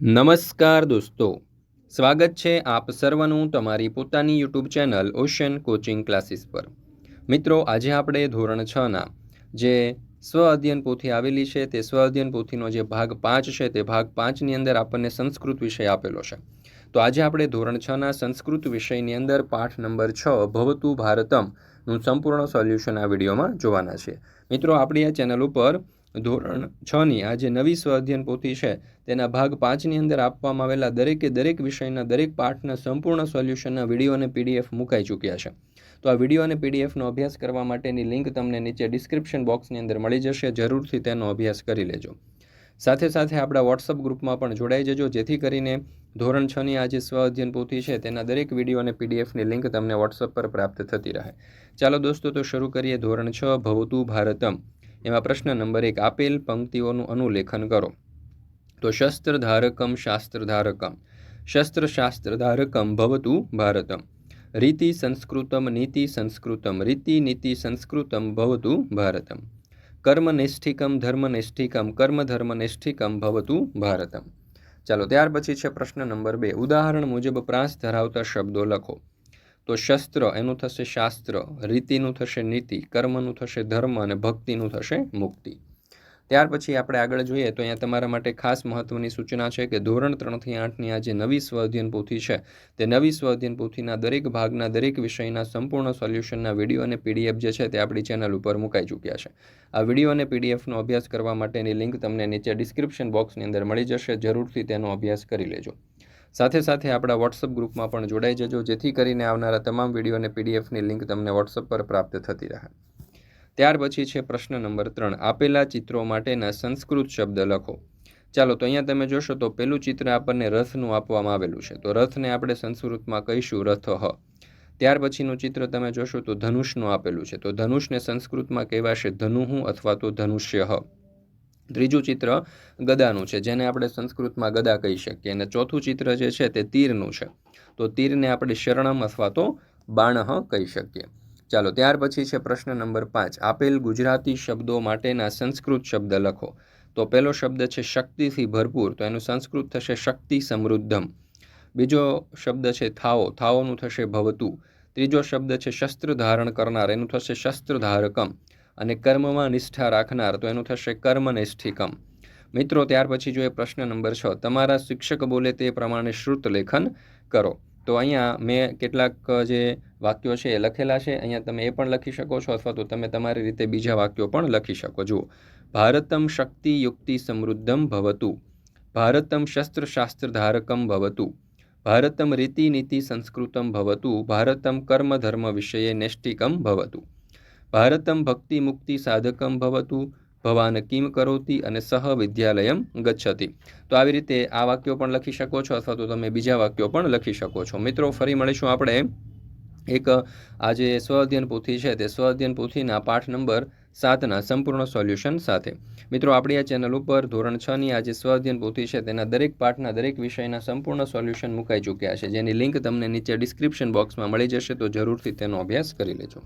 નમસ્કાર દોસ્તો. સ્વાગત છે આપ સર્વનું તમારી પોતાની YouTube channel Ocean coaching classes પર. મિત્રો, આજે આપણે ધોરણ છના જે સ્વ અધ્યયન પોથી આવેલી છે, તે સ્વ અધ્યયન પોથીનો જે ભાગ પાંચ છે, તે ભાગ પાંચની અંદર આપણને સંસ્કૃત વિષય આપેલો છે. તો આજે આપણે ધોરણ છના સંસ્કૃત વિષયની અંદર પાઠ નંબર છ, ભવતું ભારતમનું સંપૂર્ણ સોલ્યુશન આ વિડીયોમાં જોવાના છે. મિત્રો, આપણી આ ચેનલ ઉપર ધોરણ છની આ જે નવી સ્વ અધ્યયન પોથી છે. તેના ભાગ પાંચની અંદર આપવામાં આવેલા દરેકે દરેક વિષયના દરેક પાઠના સંપૂર્ણ સોલ્યુશનના વીડિયો અને પીડીએફ મુકાઈ ચૂક્યા છે. તો આ વીડિયો અને પીડીએફનો અભ્યાસ કરવા માટેની લિંક તમને નીચે ડિસ્ક્રિપ્શન બોક્સની અંદર મળી જશે. જરૂરથી તેનો અભ્યાસ કરી લેજો. સાથે સાથે આપણા વોટ્સઅપ ગ્રુપમાં પણ જોડાઈ જજો. જેથી કરીને ધોરણ છની આ જે સ્વ પોથી છે. તેના દરેક વીડિયો અને પીડીએફની લિંક તમને વોટ્સઅપ પર પ્રાપ્ત થતી રહે. ચાલો દોસ્તો, તો શરૂ કરીએ ધોરણ છ, ભવતું ભારતમ. એમાં પ્રશ્ન નંબર એક, આપેલ પંક્તિઓનું અનુલેખન કરો. તો શસ્ત્ર ધારકમ શાસ્ત્ર ધારકમ શસ્ત્ર શાસ્ત્ર ધારકમ ભવતું ભારતમ. રીતિ સંસ્કૃતમ, નીતિ સંસ્કૃતમ. રીતિ, નીતિ સંસ્કૃતમ ભવતું ભારતમ. કર્મનિષ્ઠિકમ, ધર્મનિષ્ઠિકમ કર્મ ધર્મનિષ્ઠિકમ ભવતું ભારતમ. ચાલો, ત્યાર પછી છે પ્રશ્ન નંબર બે. ઉદાહરણ મુજબ પ્રાસ ધરાવતા શબ્દો લખો. તો શસ્ત્ર એનું થશે શાસ્ત્ર, રીતિનું થશે નીતિ, કર્મનું થશે ધર્મ અને ભક્તિનું થશે મુક્તિ. ત્યાર પછી આપણે આગળ જોઈએ તો અહીંયા તમારા માટે ખાસ મહત્વની સૂચના છે કે ધોરણ ત્રણથી આઠની આ જે નવી સ્વઅધ્યયન પોથી છે, તે નવી સ્વઅધ્યયન પોથીના દરેક ભાગના દરેક વિષયના સંપૂર્ણ સોલ્યુશનના વીડિયો અને પીડીએફ જે છે તે આપણી ચેનલ ઉપર મુકાઈ ચૂક્યા છે. આ વીડિયો અને પીડીએફનો અભ્યાસ કરવા માટેની લિંક તમને નીચે ડિસ્ક્રિપ્શન બોક્સની અંદર મળી જશે, જરૂરથી તેનો અભ્યાસ કરી લેજો. સાથે સાથે આપણા વોટ્સઅપ ગ્રુપમાં પણ જોડાઈ જજો, જેથી કરીને આવનારા તમામ વીડિયો અને પીડીએફની લિંક તમને વોટ્સઅપ પર પ્રાપ્ત થતી રહે. ત્યાર પછી છે પ્રશ્ન નંબર ત્રણ. આપેલા ચિત્રો માટેના સંસ્કૃત શબ્દ લખો. ચાલો, તો અહીંયા તમે જોશો, તો પેલું ચિત્ર આપણને રથનું આપવામાં આવેલું છે. તો રથને આપણે સંસ્કૃતમાં કહીશું રથ હ. ત્યાર પછીનું ચિત્ર તમે જોશો, તો ધનુષનું આપેલું છે. તો ધનુષને સંસ્કૃતમાં કહેવાશે ધનુહું અથવા તો ધનુષ્ય હ. ત્રીજું ચિત્ર ગદાનું છે, જેને આપણે સંસ્કૃતમાં ગદા કહી શકીએ. અને ચોથું ચિત્ર જે છે તે તીરનું છે. તો તીરને આપણે શરણમ અથવા તો બાણહ કહી શકીએ. ચાલો, ત્યાર પછી છે પ્રશ્ન નંબર પાંચ. આપેલ ગુજરાતી શબ્દો માટેના સંસ્કૃત શબ્દ લખો. તો પહેલો શબ્દ છે શક્તિથી ભરપૂર. તો એનું સંસ્કૃત થશે શક્તિ સમૃદ્ધમ. બીજો શબ્દ છે થાઓ. થાઓનું થશે ભવતું. ત્રીજો શબ્દ છે શસ્ત્ર ધારણ કરનાર. એનું થશે શસ્ત્ર ધારકમ. અને કર્મમાં નિષ્ઠા રાખનાર, તો એનું થશે કર્મનિષ્ઠિકમ. મિત્રો, ત્યાર પછી જો એ પ્રશ્ન નંબર છ, તમારા શિક્ષક બોલે તે પ્રમાણે શ્રુત લેખન કરો. તો અહીંયા મેં કેટલાક જે વાક્યો છે એ લખેલા છે. અહીંયા તમે એ પણ લખી શકો છો અથવા તો તમે તમારી રીતે બીજા વાક્યો પણ લખી શકો. જુઓ. ભારતમ શક્તિ યુક્તિ સમૃદ્ધમ ભવતું. ભારતમ શસ્ત્રશાસ્ત્ર ધારકમ ભવતું. ભારતમ રીતિ નીતિ સંસ્કૃતમ ભવતું. ભારતમ કર્મ ધર્મ વિષયે નૈષ્ટિકમ ભવતું. ભારતમ ભક્તિ મુક્તિ સાધકમ ભવતું ભવાન કિમ કરોતી અને સહ વિદ્યાલયમ ગચ્છતી તો આવી રીતે આ વાક્યો પણ લખી શકો છો અથવા તો તમે બીજા વાક્યો પણ લખી શકો છો મિત્રો ફરી મળીશું આપણે એક આ જે સ્વ અધ્યયન પોથી છે તે સ્વ અધ્યયન પોથીના પાઠ નંબર સાતના સંપૂર્ણ સોલ્યુશન સાથે। મિત્રો, આપણી આ ચેનલ ઉપર ધોરણ છની આ જે સ્વ અધ્યયન પોથી છે, તેના દરેક પાઠના દરેક વિષયના સંપૂર્ણ સોલ્યુશન મુકાઈ ચૂક્યા છે, જેની લિંક તમને નીચે ડિસ્ક્રિપ્શન બોક્સમાં મળી જશે, તો જરૂરથી તેનો અભ્યાસ કરી લેજો.